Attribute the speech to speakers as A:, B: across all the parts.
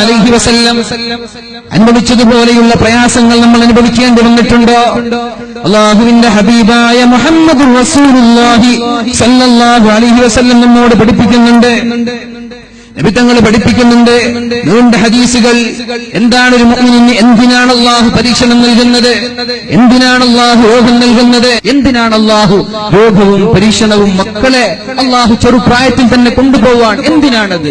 A: അലൈഹി വസല്ലം അനുഭവിച്ചതുപോലെയുള്ള പ്രയാസങ്ങൾ നമ്മൾ അനുഭവിക്കേണ്ടി വന്നിട്ടുണ്ടോ? അള്ളാഹുവിന്റെ ഹബീബായ മുഹമ്മദ് സല്ലല്ലാഹു അലൈഹി വസല്ലം നമ്മോട് പഠിപ്പിക്കുന്നുണ്ട്. നബി തങ്ങൾ പഠിപ്പിക്കുന്നുണ്ട്. നീണ്ട ഹദീസുകൾ. എന്താണ് ഒരു മുഅ്മിനിന് എന്തിനാണ് അള്ളാഹു പരീക്ഷണം നൽകുന്നത്? എന്തിനാണ് അള്ളാഹു രോഗം നൽകുന്നത്? എന്തിനാണ് അള്ളാഹു രോഗവും പരീക്ഷണവും മക്കളെ അള്ളാഹു ചെറുപ്രായത്തിൽ തന്നെ കൊണ്ടുപോവാൻ? എന്തിനാണത്?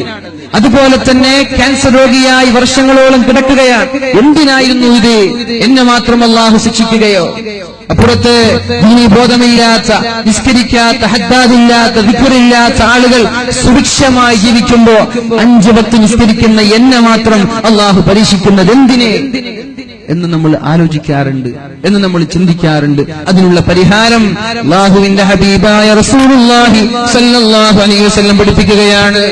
A: അതുപോലെ തന്നെ ക്യാൻസർ രോഗിയായി വർഷങ്ങളോളം കിടക്കുകയാണ്. എന്തിനായിരുന്നു ഇത്? എന്നെ മാത്രം അള്ളാഹു ശിക്ഷിക്കുകയോ? അപ്പുറത്ത് ബോധമില്ലാത്ത നിസ്കരിക്കാത്ത ഹദ്ദാദില്ലാത്ത വിക്കുറില്ലാത്ത ആളുകൾ സുഭിക്ഷമായി ജീവിക്കുമ്പോ അഞ്ചു പത്ത് നിസ്കരിക്കുന്ന എന്നെ മാത്രം അള്ളാഹു പരീക്ഷിക്കുന്നത് എന്തിനെ? എന്ന് നമ്മൾ ആലോചിക്കാറുണ്ട് എന്ന് നമ്മൾ ചിന്തിക്കാറുണ്ട്. അതിനുള്ള പരിഹാരം അള്ളാഹുവിന്റെ ഹബീബായ റസൂലുള്ളാഹി അലൈഹി വസല്ലം പഠിപ്പിക്കുകയാണ്.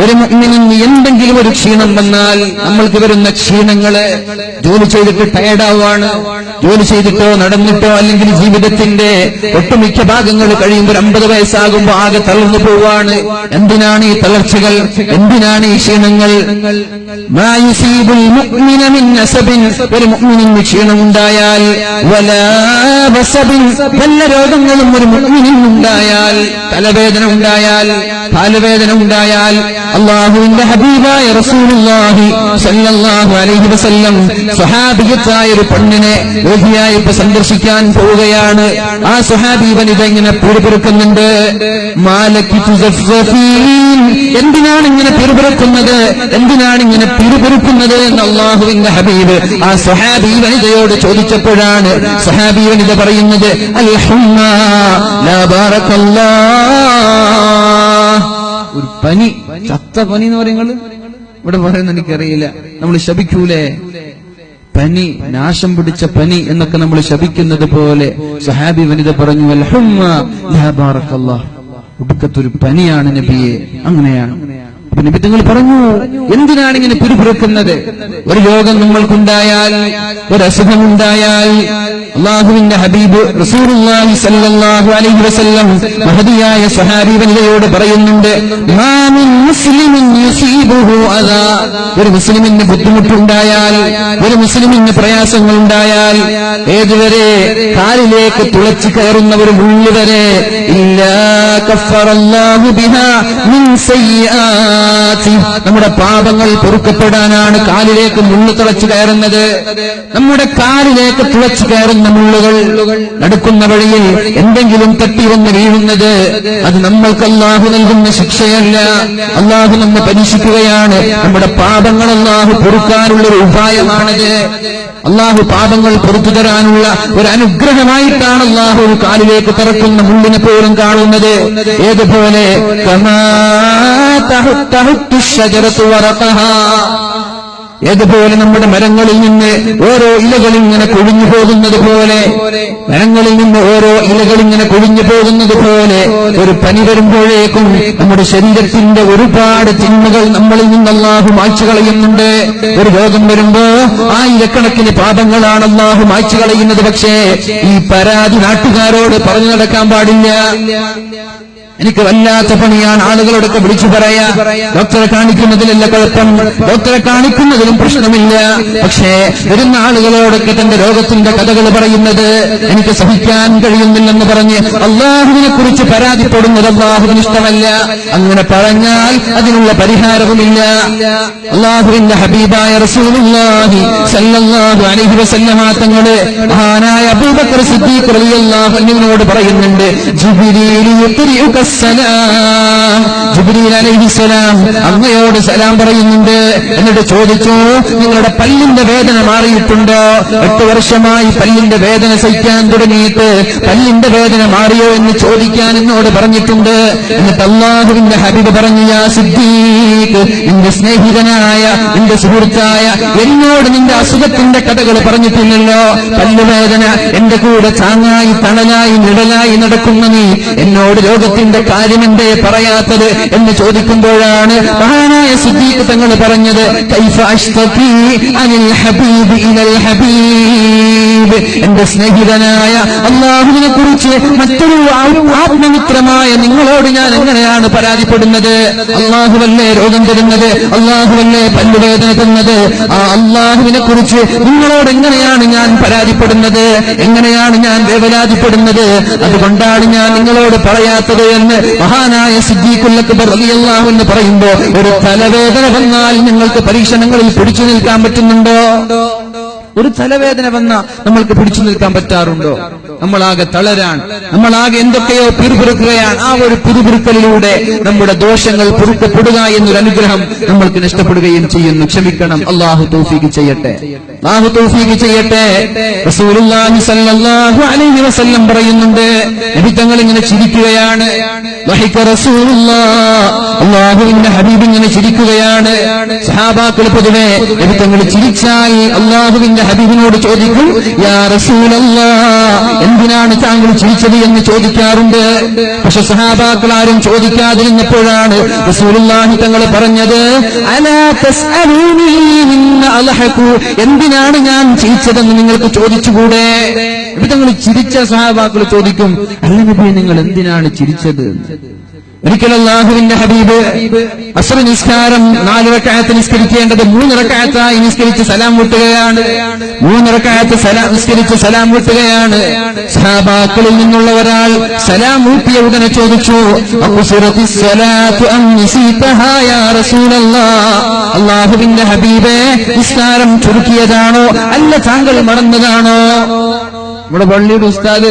A: ഒരു മുഅ്മിനിന് എന്തെങ്കിലും ഒരു ക്ഷീണം വന്നാൽ നമ്മൾക്ക് വരുന്ന ക്ഷീണങ്ങൾ ജോലി ചെയ്തിട്ട് ടയർഡാവാണ് ജോലി ചെയ്തിട്ടോ നടന്നിട്ടോ അല്ലെങ്കിൽ ജീവിതത്തിന്റെ ഒട്ടുമിക്ക ഭാഗങ്ങൾ കഴിയുമ്പോൾ അമ്പത് വയസ്സാകുമ്പോൾ ആകെ തളർന്നു പോവാണ് എന്തിനാണ് ഈ തളർച്ചകൾ? എന്തിനാണ് ഈ ക്ഷീണങ്ങൾ? ഒരു മുഅ്മിനിന് ക്ഷീണമുണ്ടായാൽ വലാ വസബിൻ വല്ല രോഗങ്ങളും ഒരു മുഅ്മിനിനുണ്ടായാൽ തലവേദന ഉണ്ടായാൽ കാലുവേദന ഉണ്ടായാൽ അള്ളാഹുവിന്റെ ഹബീബായ റസൂലുള്ളാഹി സല്ലല്ലാഹു അലൈഹി വസല്ലം സ്വഹാബിയത്തായ ഒരു പെണ്ണിനെ ഇപ്പൊ സന്ദർശിക്കാൻ പോവുകയാണ്. ആ സ്വഹാബി വനിത ഇങ്ങനെ പിറുപിറുക്കുന്നുണ്ട്? എന്തിനാണ് ഇങ്ങനെ പിറുപിറുക്കുന്നത്? എന്തിനാണ് ഇങ്ങനെ പിറുപിറുക്കുന്നത് എന്ന് അള്ളാഹുവിന്റെ ഹബീബ് ആ സ്വഹാബി വനിതയോട് ചോദിച്ചപ്പോഴാണ് സ്വഹാബി വനിത പറയുന്നത് അൽഹമ്മ ഒരു പനി ചത്ത പനി എന്ന് പറയുന്നത്? ഇവിടെ പറയുന്ന എനിക്കറിയില്ല. നമ്മൾ ശപിക്കൂലേ? പനി നാശം പിടിച്ച പനി എന്നൊക്കെ നമ്മൾ ശപിക്കുന്നത് പോലെ സഹാബി വനിത പറഞ്ഞു. ഒടുക്കത്തൊരു പനിയാണ് നബിയെ. അങ്ങനെയാണ്. നബി തങ്ങൾ പറഞ്ഞു എന്തിനാണ് ഇങ്ങനെ പിറുപിറുക്കുന്നത് ഒരു രോഗം നിങ്ങൾക്കുണ്ടായാൽ ഒരു അസുഖമുണ്ടായാൽ അള്ളാഹുവിന്റെ ഹബീബ് റസൂലുള്ളാഹി സല്ലല്ലാഹു അലൈഹി വസല്ലം മഹദിയായ സ്വഹാബി വനിതയോട് പറയുന്നുണ്ട് ഒരു മുസ്ലിമിന് ബുദ്ധിമുട്ടുണ്ടായാൽ ഒരു മുസ്ലിമിന് പ്രയാസങ്ങൾ ഉണ്ടായാൽ ഏതുവരെ കാലിലേക്ക് തുളച്ചു കയറുന്ന ഒരു മുള്ളു വരെ നമ്മുടെ പാപങ്ങൾ പൊറുക്കപ്പെടാനാണ് കാലിലേക്ക് മുള്ളു തുളച്ചു കയറുന്നത്. നമ്മുടെ കാലിലേക്ക് തുളച്ചു കയറുന്ന മുള്ളുകൾ നടക്കുന്ന വഴിയിൽ എന്തെങ്കിലും തട്ടി വന്ന് വീഴുന്നത് അത് നമ്മൾക്ക് അല്ലാഹു നൽകുന്ന ശിക്ഷയല്ല. അല്ലാഹു നമ്മെ പരീക്ഷിക്കുകയാണ് നമ്മുടെ പാപങ്ങൾ അല്ലാഹു പൊറുക്കാനുള്ള ഒരു ഉപായമാണത്. അള്ളാഹു പാപങ്ങൾ പുറത്തു തരാനുള്ള ഒരു അനുഗ്രഹമായിട്ടാണ് അള്ളാഹു ഒരു കാലിലേക്ക് തറക്കുന്ന മുള്ളിനെ പോലും കാണുന്നത്. ഏതുപോലെ? ഏതുപോലെ നമ്മുടെ മരങ്ങളിൽ നിന്ന് ഓരോ ഇലകൾ ഇങ്ങനെ കൊഴിഞ്ഞു പോകുന്നത് പോലെ മരങ്ങളിൽ നിന്ന് ഓരോ ഇലകൾ ഇങ്ങനെ കൊഴിഞ്ഞു പോകുന്നത് പോലെ ഒരു പനി വരുമ്പോഴേക്കും നമ്മുടെ ശരീരത്തിന്റെ ഒരുപാട് തിന്മകൾ നമ്മളിൽ നിന്ന് അള്ളാഹു മായ്ച്ചു കളയുന്നുണ്ട്. ഒരു രോഗം വരുമ്പോ ആയിരക്കണക്കിന് പാപങ്ങളാണ് അള്ളാഹു മായ്ച്ചു കളയുന്നത്. പക്ഷേ ഈ പരാതി നാട്ടുകാരോട് പറഞ്ഞു നടക്കാൻ പാടില്ല. എനിക്ക് വല്ലാത്ത പണിയാണ് ആളുകളോടൊക്കെ വിളിച്ചു പറയാ. ഡോക്ടറെ കാണിക്കുന്നതിലല്ല കുഴപ്പം. ഡോക്ടറെ കാണിക്കുന്നതിലും പ്രശ്നമില്ല. പക്ഷേ വരുന്ന ആളുകളോടൊക്കെ തന്റെ രോഗത്തിന്റെ കഥകൾ പറയുന്നത് എനിക്ക് സഹിക്കാൻ കഴിയുന്നില്ലെന്ന് പറഞ്ഞ് അള്ളാഹുവിനെ കുറിച്ച് പരാതിപ്പെടുന്നത് അള്ളാഹുവിന് ഇഷ്ടമല്ല. അങ്ങനെ പറഞ്ഞാൽ അതിനുള്ള പരിഹാരവുമില്ല. അള്ളാഹുവിന്റെ ഹബീബായ റസൂലുള്ളാഹി സല്ലല്ലാഹു അലൈഹി വസല്ലമ മഹാനായ അബൂബക്കർ സിദ്ദീഖ് റളിയല്ലാഹു പറയുന്നുണ്ട് സലാം ജിബ്രീൽ അലൈഹിസ്സലാം അങ്ങയോട് സലാം പറയുന്നുണ്ട്. എന്നിട്ട് ചോദിച്ചു നിങ്ങളുടെ പല്ലിന്റെ വേദന മാറിയിട്ടുണ്ടോ? എട്ട് വർഷമായി പല്ലിന്റെ വേദന സഹിക്കാൻ തുടങ്ങിയിട്ട് പല്ലിന്റെ വേദന മാറിയോ എന്ന് ചോദിക്കാൻ എന്നോട് പറഞ്ഞിട്ടുണ്ട്. എന്നിട്ട് അള്ളാഹുവിന്റെ ഹബീബ് പറഞ്ഞു യാ സിദ്ദീഖ് നിന്റെ സ്നേഹിതനായ നിന്റെ സുഹൃത്തായ എന്നോട് നിന്റെ അസുഖത്തിന്റെ കഥകൾ പറഞ്ഞിട്ടില്ലല്ലോ. പല്ലുവേദന എന്റെ കൂടെ ചാങ്ങായി തണലായി നിഴലായി നടക്കുന്ന നീ എന്നോട് രോഗത്തിന്റെ കാര്യം എന്തേ പറയാത്തത് എന്ന് ചോദിക്കുമ്പോഴാണ് മഹാനായ സുദ്ദീപ് തങ്ങൾ പറഞ്ഞത് കൈഫ അഷ്തഖി അനിൽ ഹബീബ് ഇലൽ ഹബീബ്. ഹബീബ് എന്റെ സ്നേഹിതനായ അള്ളാഹുവിനെ കുറിച്ച് മറ്റൊരു ആത്മമിത്രമായ നിങ്ങളോട് ഞാൻ എങ്ങനെയാണ് പരാതിപ്പെടുന്നത്? അള്ളാഹുവല്ലേ രോഗം തരുന്നത്? അള്ളാഹുവല്ലേ പല്ലുവേദന തരുന്നത് ആ അള്ളാഹുവിനെ കുറിച്ച് നിങ്ങളോട് എങ്ങനെയാണ് ഞാൻ പരാതിപ്പെടുന്നത്? എങ്ങനെയാണ് ഞാൻ വേവലാതിപ്പെടുന്നത്? അതുകൊണ്ടാണ് ഞാൻ നിങ്ങളോട് പറയാത്തത് എന്ന് മഹാനായ സിദ്ദീഖുല്ലക്ക് റളിയല്ലാഹു എന്ന് പറയുമ്പോ ഒരു തലവേദന വന്നാൽ നിങ്ങൾക്ക് പരീക്ഷണങ്ങളിൽ പിടിച്ചു നിൽക്കാൻ പറ്റുന്നുണ്ടോ? ഒരു തലവേദന വന്ന നമ്മൾക്ക് പിടിച്ചു നിൽക്കാൻ പറ്റാറുണ്ടോ? നമ്മളാകെ തളരാൻ നമ്മളാകെ എന്തൊക്കെയോ പിറുപിറുക്കുകയാണ്. ആ ഒരു പിറുപിറുക്കലിലൂടെ നമ്മുടെ ദോഷങ്ങൾ പൊറുക്കപ്പെടുക എന്നൊരു അനുഗ്രഹം നമ്മൾക്ക് നഷ്ടപ്പെടുകയും ചെയ്യുന്നു. ക്ഷമിക്കണം. അള്ളാഹു തൗഫീഖ് ചെയ്യട്ടെ. അള്ളാഹു തൗഫീഖ് ചെയ്യട്ടെ. റസൂലുള്ളാഹി സല്ലല്ലാഹു അലൈഹി വസല്ലം പറയുന്നുണ്ട്. നബി തങ്ങൾ ഇങ്ങനെ ചിരിക്കുകയാണ്. വഹിക റസൂലുള്ളാഹ്. അള്ളാഹുവിന്റെ ഹബീബ് ഇങ്ങനെ ചിരിക്കുകയാണ്. സഹാബാക്കൾ പൊതുവെ നബി തങ്ങൾ ചിരിച്ചാൽ അള്ളാഹുവിന്റെ ഹബീബിനോട് ചോദിക്കും യാ റസൂലല്ലാ എന്തിനാണ് താങ്കൾ ചിരിച്ചത് എന്ന് ചോദിക്കാറുണ്ട്? പക്ഷെ സഹാബാക്കൾ ആരും ചോദിക്കാതിരുന്നപ്പോഴാണ് റസൂലുള്ളാഹി തങ്ങൾ പറഞ്ഞത് എന്തിനാണ് ഞാൻ ചിരിച്ചതെന്ന് നിങ്ങൾക്ക് ചോദിച്ചുകൂടെ? തങ്ങൾ ചിരിച്ച സഹാബാക്കൾ ചോദിക്കും അല്ല നബി നിങ്ങൾ എന്തിനാണ് ചിരിച്ചത്? ഒരിക്കൽ അള്ളാഹുവിന്റെ ഹബീബ് അസ്ര നിസ്കാരം നാല് റക്കായത്ത് നിസ്കരിക്കേണ്ടത് മൂന്ന് റക്കായത്തായി നിസ്കരിച്ച് സലാം വിട്ടുകയാണ്. മൂന്ന് റക്കായത്ത് സലാം നിസ്കരിച്ച് സലാം വിട്ടുകയാണ്. സഹാബാക്കളിൽ നിന്നുള്ള ഒരാൾ സലാം ഊട്ടിയ ഉടനെ ചോദിച്ചു? അള്ളാഹുവിന്റെ ഹബീബെ നിസ്കാരം ചുരുക്കിയതാണോ? അല്ല താങ്കൾ മറന്നതാണോ? നമ്മുടെ പള്ളിയുടെ ഉസ്താദ്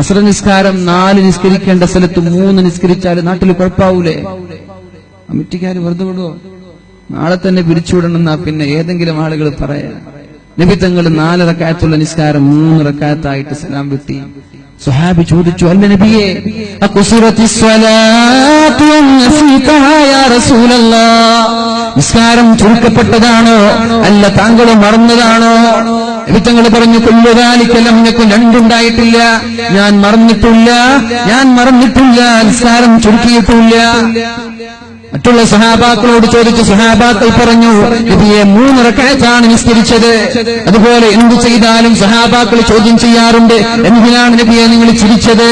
A: അസ്ര നിസ്കാരം നാല് നിസ്കരിക്കേണ്ട സ്ഥലത്ത് മൂന്ന് നിസ്കരിച്ചാൽ നാട്ടിൽ കുഴപ്പാവൂലേ? കമ്മിറ്റിക്കാർ വെറുതെ വിടുവോ? നാളെ തന്നെ പിരിച്ചുവിടണമെന്നാ പിന്നെ ഏതെങ്കിലും ആളുകൾ പറയാ. നബിത്തങ്ങൾ നാല് റക്കായത്തുള്ള നിസ്കാരം മൂന്ന് റക്കായത്തായിട്ട് വിട്ടി. സുഹാബി ചോദിച്ചു അല്ല നബിയെ നിസ്കാരം ചുരുക്കപ്പെട്ടതാണോ? അല്ല താങ്കൾ മറന്നതാണോ? നബിത്തങ്ങൾ പറഞ്ഞു കൊല്ലുകാലിക്കെല്ലാം ഞെക്കും രണ്ടുണ്ടായിട്ടില്ല. ഞാൻ മറന്നിട്ടില്ല. ഞാൻ മറന്നിട്ടില്ല. നിസ്കാരം ചുരുക്കിയിട്ടില്ല. മറ്റുള്ള സഹാബാക്കളോട് ചോദിച്ചു സഹാബാക്കൾ പറഞ്ഞു നബിയെ മൂന്ന് റക്കായത്താണ് നിസ്കരിച്ചത്. അതുപോലെ എന്ത് ചെയ്താലും സഹാബാക്കൾ ചോദ്യം ചെയ്യാറുണ്ട്. എന്തിനാണ് നബിയെ നിങ്ങൾ ചിരിച്ചത്?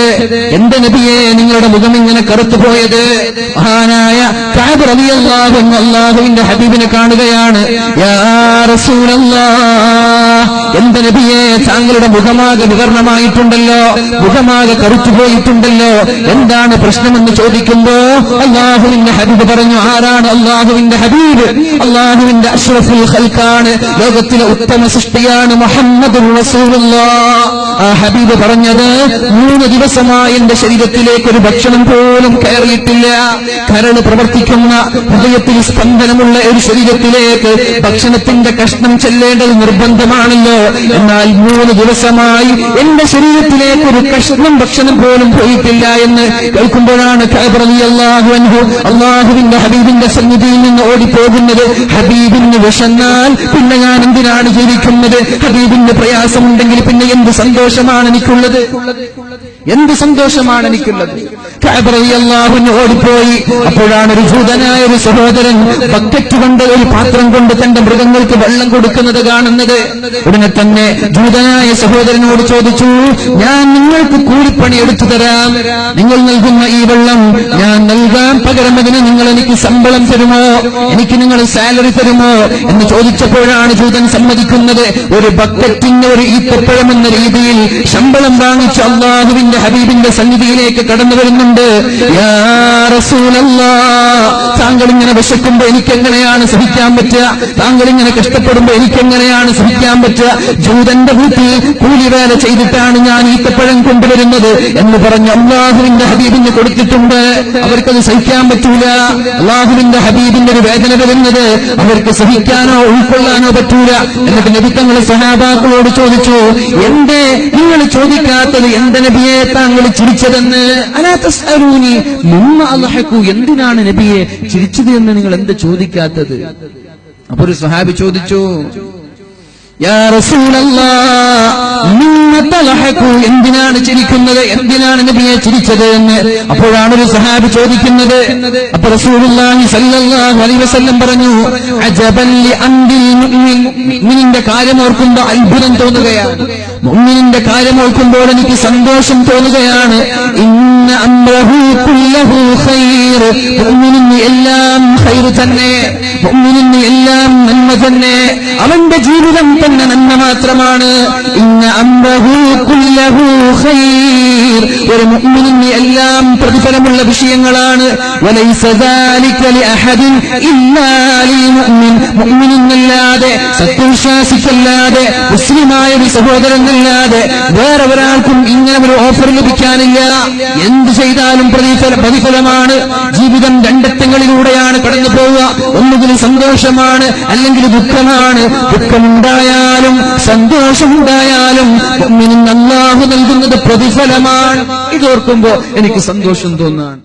A: എന്ത് നബിയെ നിങ്ങളുടെ മുഖം ഇങ്ങനെ കറുത്തുപോയത് മഹാനായ അള്ളാഹുവിന്റെ ഹബീബിനെ കാണുകയാണ് എന്ത് നബിയെ താങ്കളുടെ മുഖമാകെ വികരണമായിട്ടുണ്ടല്ലോ മുഖമാകെ കറുത്തുപോയിട്ടുണ്ടല്ലോ എന്താണ് പ്രശ്നമെന്ന് ചോദിക്കുമ്പോ അള്ളാഹുവിന്റെ ഹബീബ് പറഞ്ഞു ആരാണ് അള്ളാഹുവിന്റെ ഹബീബ്? അള്ളാഹുവിന്റെ അഷ്റഫുൽ ഖൽക്കാണ് ലോകത്തിലെ ഉത്തമ സൃഷ്ടിയാണ് മുഹമ്മദ് ആ ഹബീബ് പറഞ്ഞത് മൂന്ന് ദിവസമായി എന്റെ ശരീരത്തിലേക്ക് ഒരു ഭക്ഷണം പോലും കയറിയിട്ടില്ല. കരൾ പ്രവർത്തിക്കുന്ന ഹൃദയത്തിൽ സ്പന്ദനമുള്ള ഒരു ശരീരത്തിലേക്ക് ഭക്ഷണത്തിന്റെ കഷ്ണം ചെല്ലേണ്ടത് നിർബന്ധമാണല്ലോ. എന്നാൽ മൂന്ന് ദിവസമായി എന്റെ ശരീരത്തിലേക്ക് ഒരു കഷ്ണം ഭക്ഷണം പോലും പോയിട്ടില്ല എന്ന് കേൾക്കുമ്പോഴാണ് അൻഹു അള്ളാഹുവിന്റെ ഹബീബിന്റെ സന്നിധിയിൽ നിന്ന് ഓടിപ്പോകുന്നത് ഹബീബിന് വിഷന്നാൽ പിന്നെ ഞാൻ എന്തിനാണ് ജീവിക്കുന്നത്? ഹബീബിന് പ്രയാസമുണ്ടെങ്കിൽ പിന്നെ എന്ത് സന്തോഷമാണ് എനിക്കുള്ളത്? എന്ത് സന്തോഷമാണ് എനിക്കുള്ളത്? അൻഹു ഓടിപ്പോയി. അപ്പോഴാണ് ഒരു ഭൂതനായ ഒരു സഹോദരൻ ബക്കറ്റ് കൊണ്ട് ഒരു പാത്രം കൊണ്ട് തന്റെ മൃഗങ്ങൾക്ക് വെള്ളം കൊടുക്കുന്നത് കാണുന്നത്. ഉടനെ തന്നെ ദൂതനായ സഹോദരനോട് ചോദിച്ചു ഞാൻ നിങ്ങൾക്ക് കൂലിപ്പണി എടുത്തു തരാം. നിങ്ങൾ നൽകുന്ന ഈ വെള്ളം ഞാൻ പകരം നിങ്ങൾ എനിക്ക് ശമ്പളം തരുമോ? എനിക്ക് നിങ്ങൾ സാലറി തരുമോ? എന്ന് ചോദിച്ചപ്പോഴാണ് ജൂതൻ സമ്മതിക്കുന്നത്. ഒരു ബക്കറ്റിന്റെ ഒരു ഈത്തപ്പഴം എന്ന രീതിയിൽ ശമ്പളം വാങ്ങിച്ച് അള്ളാഹുവിന്റെ ഹബീബിന്റെ സന്നിധിയിലേക്ക് കടന്നു വരുന്നുണ്ട്. താങ്കൾ ഇങ്ങനെ വിശക്കുമ്പോ എനിക്കെങ്ങനെയാണ് സഹിക്കാൻ പറ്റുക? താങ്കൾ ഇങ്ങനെ കഷ്ടപ്പെടുമ്പോ എനിക്കെങ്ങനെയാണ് സഹിക്കാൻ പറ്റുക? ജൂതന്റെ വീട്ടിൽ കൂലിവേല ചെയ്തിട്ടാണ് ഞാൻ ഈത്തപ്പഴം കൊണ്ടുവരുന്നത് എന്ന് പറഞ്ഞ് അള്ളാഹുവിന്റെ ഹബീബിന് കൊടുത്തിട്ടുണ്ട്. അവർക്കത് സഹിക്കാൻ പറ്റൂല. അള്ളാഹുവിന്റെ ഹബീബിന്റെ ഒരു വേദന വരുന്നത് അവർക്ക് സഹിക്കാനോ ഉൾക്കൊള്ളാനോ പറ്റൂല. എന്നിട്ട് നബിത്തങ്ങൾ സഹാബാക്കളോട് ചോദിച്ചു എന്തേ നിങ്ങൾ ചോദിക്കാത്തത് എന്ത് നബിയെ താങ്കൾ ചിരിച്ചതെന്ന്? അലാ തസ്അലൂനി അള്ളഹക്കു എന്തിനാണ് നബിയെ ചിരിച്ചത് എന്ന് നിങ്ങൾ എന്ത് ചോദിക്കാത്തത്? അപ്പൊ ഒരു സഹാബി ചോദിച്ചു യാ റസൂലല്ലാഹ്, മിമ്മ തലഹഖു? എന്തിനാണ് ചിരിക്കുന്നത്? എന്തിനാണ് നബിയെ ചിരിച്ചത് എന്ന്? അപ്പോഴാണ് ഒരു സഹാബി ചോദിക്കുന്നത്. അപ്പൊ റസൂലുള്ളാഹി പറഞ്ഞു അജബൻ ലി അംരിൽ മുഅ്മിൻ. മുഅ്മിനിന്റെ കാര്യം ഓർക്കുമ്പോൾ അത്ഭുതം തോന്നുകയാണ്. മുഅ്മിനിന്റെ കാര്യം ഓർക്കുമ്പോൾ എനിക്ക് സന്തോഷം തോന്നുകയാണ്. ഇന്ന എല്ലാം തന്നെ. എല്ലാം നന്മ തന്നെ. അവന്റെ ജീവിതം തന്നെ നന്മ മാത്രമാണ് ഒരു എല്ലാം പ്രതിഫലമുള്ള വിഷയങ്ങളാണ്. മുഅ്മിനിനല്ലാതെ സത്യവിശ്വാസിക്കല്ലാതെ മുസ്ലിമായ ഒരു സഹോദരനല്ലാതെ വേറെ ഒരാൾക്കും ഇങ്ങനെ ഒരു ഓഫർ ലഭിക്കാനില്ല. എന്ത് ചെയ്താലും പ്രതിഫല പ്രതിഫലമാണ്. ജീവിതം രണ്ടറ്റങ്ങളിലൂടെയാണ് കടന്നു പോവുക ഒന്നുകിൽ സന്തോഷമാണ് അല്ലെങ്കിൽ ദുഃഖമാണ്. ദുഃഖമുണ്ടായാലും സന്തോഷമുണ്ടായാലും അല്ലാഹു നൽകുന്നത് പ്രതിഫലമാണ്. ഇതോർക്കുമ്പോ എനിക്ക് സന്തോഷം തോന്നാണ്